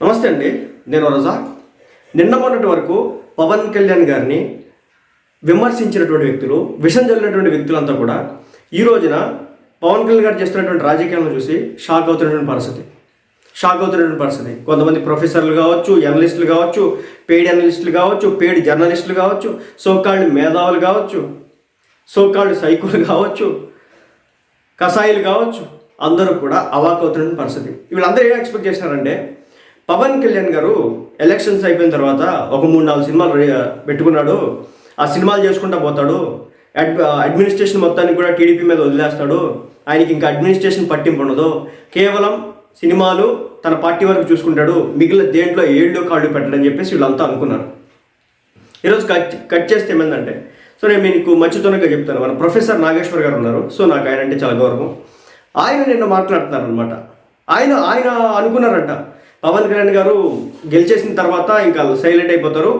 నమస్తే అండి నేను రజా. నిన్న మొన్నటి వరకు పవన్ కళ్యాణ్ గారిని విమర్శించినటువంటి వ్యక్తులు విషం చల్లినటువంటి వ్యక్తులంతా కూడా ఈ రోజున పవన్ కళ్యాణ్ గారు చేస్తున్నటువంటి రాజకీయాలను చూసి షాక్ అవుతున్నటువంటి పరిస్థితి. షాక్ అవుతున్నటువంటి పరిస్థితి. కొంతమంది ప్రొఫెసర్లు కావచ్చు జర్నలిస్టులు కావచ్చు పెయిడ్ అనలిస్టులు కావచ్చు పెయిడ్ జర్నలిస్టులు కావచ్చు సోకాళ్ళు మేధావులు కావచ్చు సోకాళ్ళు సైకులు కావచ్చు కషాయిలు కావచ్చు అందరూ కూడా అవాక్ అవుతున్న పరిస్థితి. వీళ్ళందరూ ఏం ఎక్స్పెక్ట్ చేసినారంటే పవన్ కళ్యాణ్ గారు ఎలక్షన్స్ అయిపోయిన తర్వాత ఒక మూడు నాలుగు సినిమాలు పెట్టుకున్నాడు. ఆ సినిమాలు చేసుకుంటా పోతాడు. అడ్ అడ్మినిస్ట్రేషన్ మొత్తాన్ని కూడా టీడీపీ మీద వదిలేస్తాడు. ఆయనకి ఇంకా అడ్మినిస్ట్రేషన్ పట్టింపు ఉండదు. కేవలం సినిమాలు తన పార్టీ వరకు చూసుకుంటాడు. మిగిలిన దేంట్లో ఏళ్ళు కాళ్ళు పెట్టడని చెప్పేసి వీళ్ళంతా అనుకున్నారు. ఈరోజు కట్ కట్ చేస్తే ఏమైందంటే సో నేను మీకు మచ్చుతోనగా చెప్తాను. మన ప్రొఫెసర్ నాగేశ్వర్ గారు ఉన్నారు. సో నాకు ఆయన అంటే చాలా గౌరవం. ఆయన నిన్న మాట్లాడుతున్నారు అనమాట ఆయన ఆయన అనుకున్నారంట. పవన్ కళ్యాణ్ గారు గెలిచేసిన తర్వాత ఇంకా సైలెంట్ అయిపోతారు.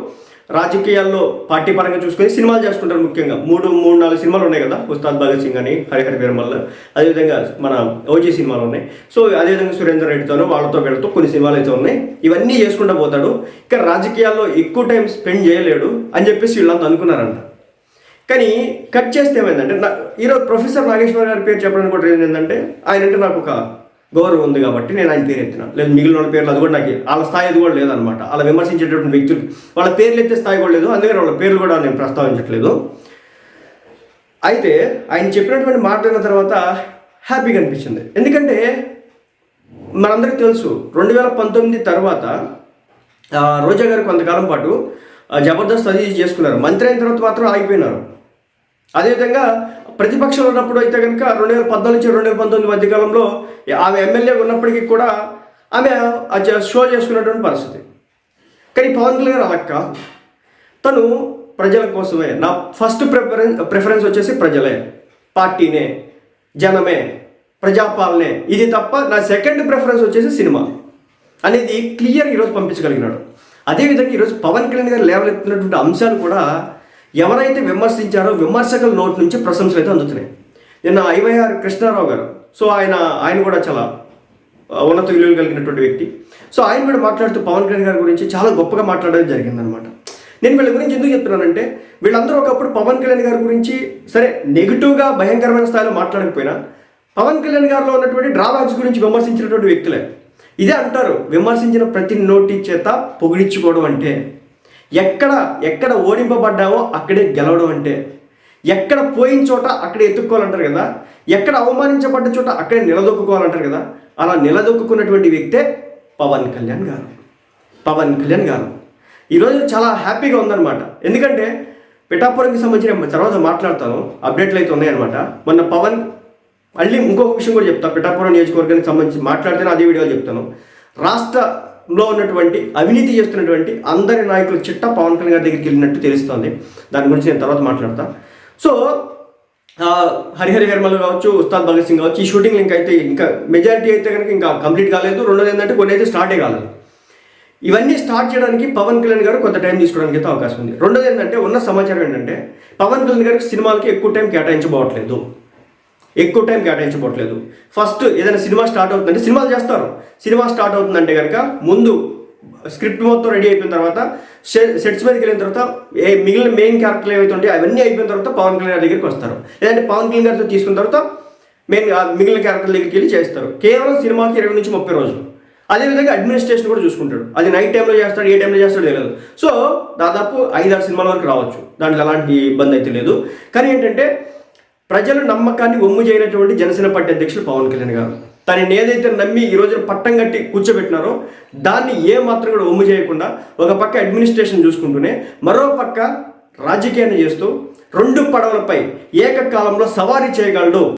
రాజకీయాల్లో పార్టీ పరంగా చూసుకొని సినిమాలు చేసుకుంటారు ముఖ్యంగా. మూడు మూడు నాలుగు సినిమాలు ఉన్నాయి కదా. ఉస్తాద్ భగత్ సింగ్ అని హరిహర వీరమల్ల అదేవిధంగా మన ఓజీ సినిమాలు ఉన్నాయి. సో అదేవిధంగా సురేందర్ రెడ్డితోనూ వాళ్ళతో వీళ్ళతో కొన్ని సినిమాలు అయితే ఉన్నాయి. ఇవన్నీ చేసుకుంటూ పోతాడు. ఇక రాజకీయాల్లో ఎక్కువ టైం స్పెండ్ చేయలేడు అని చెప్పేసి వీళ్ళంతా అనుకున్నారంట. కానీ కట్ చేస్తే ఏమైందంటే నా ఈరోజు ప్రొఫెసర్ నాగేశ్వర గారి పేరు చెప్పడానికి కూడా ఏంటంటే ఆయన అంటే నాకు ఒక గౌరవం ఉంది కాబట్టి నేను ఆయన పేరు ఎత్తిన. లేదు మిగిలిన వాళ్ళ పేర్లు అది కూడా నాకు వాళ్ళ స్థాయి అది కూడా లేదనమాట అలా విమర్శించేటటువంటి వ్యక్తులు వాళ్ళ పేర్లు ఎత్తే స్థాయి కూడా లేదు. అందుకని వాళ్ళ పేర్లు కూడా నేను ప్రస్తావించట్లేదు. అయితే ఆయన చెప్పినటువంటి మాట్లాడిన తర్వాత హ్యాపీగా అనిపించింది. ఎందుకంటే మనందరికీ తెలుసు రెండు వేల పంతొమ్మిది తర్వాత ఆ, రోజా గారు కొంతకాలం పాటు జబర్దస్త్ అది చేసుకున్నారు. మంత్రి అయిన తర్వాత మాత్రం ఆగిపోయినారు. అదేవిధంగా ప్రతిపక్షంలో ఉన్నప్పుడు అయితే కనుక రెండు వేల పద్నాలుగు నుంచి రెండు వేల పంతొమ్మిది మధ్య కాలంలో ఆమె ఎమ్మెల్యే ఉన్నప్పటికీ కూడా ఆమె ఆ షో చేసుకున్నటువంటి పరిస్థితి. కానీ పవన్ కళ్యాణ్ అలా కాదు. తను ప్రజల కోసమే. నా ఫస్ట్ ప్రిఫరెన్స్ ప్రిఫరెన్స్ వచ్చేసి ప్రజలే. పార్టీనే జనమే ప్రజాపాలనే. ఇది తప్ప నా సెకండ్ ప్రిఫరెన్స్ వచ్చేసి సినిమా. అనేది క్లియర్ ఈరోజు పంపించగలిగినాడు. అదేవిధంగా ఈరోజు పవన్ కళ్యాణ్ గారు లేవనెత్తున్నటువంటి అంశాలు కూడా ఎవరైతే విమర్శించారో విమర్శకుల నోటి నుంచి ప్రశంసలు అయితే అందుతున్నాయి. నిన్న ఐవైఆర్ కృష్ణారావు గారు సో ఆయన ఆయన కూడా చాలా ఉన్నత విలువలు కలిగినటువంటి వ్యక్తి. సో ఆయన కూడా మాట్లాడుతూ పవన్ కళ్యాణ్ గారి గురించి చాలా గొప్పగా మాట్లాడడం జరిగిందనమాట నేను వీళ్ళ గురించి ఎందుకు చెప్తున్నానంటే వీళ్ళందరూ ఒకప్పుడు పవన్ కళ్యాణ్ గారి గురించి సరే నెగిటివ్గా భయంకరమైన స్థాయిలో మాట్లాడకపోయినా పవన్ కళ్యాణ్ గారిలో ఉన్నటువంటి డ్రాబ్యాక్స్ గురించి విమర్శించినటువంటి వ్యక్తులే. ఇదే అంటారు విమర్శించిన ప్రతి నోటి చేత పొగిడించుకోవడం అంటే. ఎక్కడ ఎక్కడ ఓడింపబడ్డావో అక్కడే గెలవడం అంటే ఎక్కడ పోయిన చోట అక్కడే ఎత్తుక్కోవాలంటారు కదా ఎక్కడ అవమానించబడ్డ చోట అక్కడే నిలదొక్కుకోవాలంటారు కదా అలా నిలదొక్కున్నటువంటి వ్యక్తే పవన్ కళ్యాణ్ గారు. పవన్ కళ్యాణ్ గారు. ఈరోజు చాలా హ్యాపీగా ఉందన్నమాట. ఎందుకంటే పిఠాపురంకి సంబంధించిన తర్వాత మాట్లాడతాను అప్డేట్లు అయితే ఉన్నాయన్నమాట. మొన్న పవన్ మళ్ళీ ఇంకొక విషయం కూడా చెప్తా పిఠాపురం నియోజకవర్గానికి సంబంధించి మాట్లాడితేనే అదే వీడియోలో చెప్తాను. రాష్ట్ర లో ఉన్నటువంటి అవినీతి చేస్తున్నటువంటి అందరి నాయకులు చిట్ట పవన్ కళ్యాణ్ గారి దగ్గరికి వెళ్ళినట్టు తెలుస్తోంది. దాని గురించి నేను తర్వాత మాట్లాడతా. సో హరిహరి వర్మలు కావచ్చు ఉస్తాద్ భగత్ సింగ్ కావచ్చు ఈ షూటింగ్ లింక్ అయితే ఇంకా మెజారిటీ అయితే కనుక ఇంకా కంప్లీట్ కాలేదు. రెండోది ఏంటంటే కొన్ని అయితే స్టార్టే కాలేదు. ఇవన్నీ స్టార్ట్ చేయడానికి పవన్ కళ్యాణ్ గారు కొంత టైం తీసుకోవడానికి అయితే అవకాశం ఉంది. రెండోది ఏంటంటే ఉన్న సమాచారం ఏంటంటే పవన్ కళ్యాణ్ గారికి సినిమాలకి ఎక్కువ టైం కేటాయించబోవట్లేదు. ఎక్కువ టైం కేటాయించబోట్లేదు ఫస్ట్ ఏదైనా సినిమా స్టార్ట్ అవుతుందంటే సినిమాలు చేస్తారు. సినిమా స్టార్ట్ అవుతుందంటే కనుక ముందు స్క్రిప్ట్ మొత్తం రెడీ అయిపోయిన తర్వాత సెట్స్ మీదకి వెళ్ళిన తర్వాత ఏ మిగిలిన మెయిన్ క్యారెక్టర్లు ఏవైతే ఉంటాయో అవన్నీ అయిపోయిన తర్వాత పవన్ కళ్యాణ్ గారి దగ్గరికి వస్తారు. లేదంటే పవన్ కళ్యాణ్ గారితో తీసుకున్న తర్వాత మెయిన్ మిగిలిన క్యారెక్టర్ దగ్గరికి వెళ్ళి చేస్తారు. కేవలం సినిమాకి ఇరవై నుంచి ముప్పై రోజులు. అదేవిధంగా అడ్మినిస్ట్రేషన్ కూడా చూసుకుంటాడు. అది నైట్ టైంలో చేస్తాడు ఏ టైంలో చేస్తాడు తెలియదు. సో దాదాపు ఐదారు సినిమాల వరకు రావచ్చు. దాంట్లో ఎలాంటి ఇబ్బంది అయితే లేదు. కానీ ఏంటంటే ప్రజల నమ్మకాన్ని ఒమ్ము చేయనటువంటి జనసేన పార్టీ అధ్యక్షులు పవన్ కళ్యాణ్ గారు. తనని ఏదైతే నమ్మి ఈ రోజున పట్టం కట్టి కూర్చోబెట్టినారో దాన్ని ఏ మాత్రం కూడా ఒమ్ము చేయకుండా ఒక పక్క అడ్మినిస్ట్రేషన్ చూసుకుంటూనే మరో పక్క రాజకీయాన్ని చేస్తూ రెండు పడవలపై ఏకకాలంలో సవారీ చేయగలడు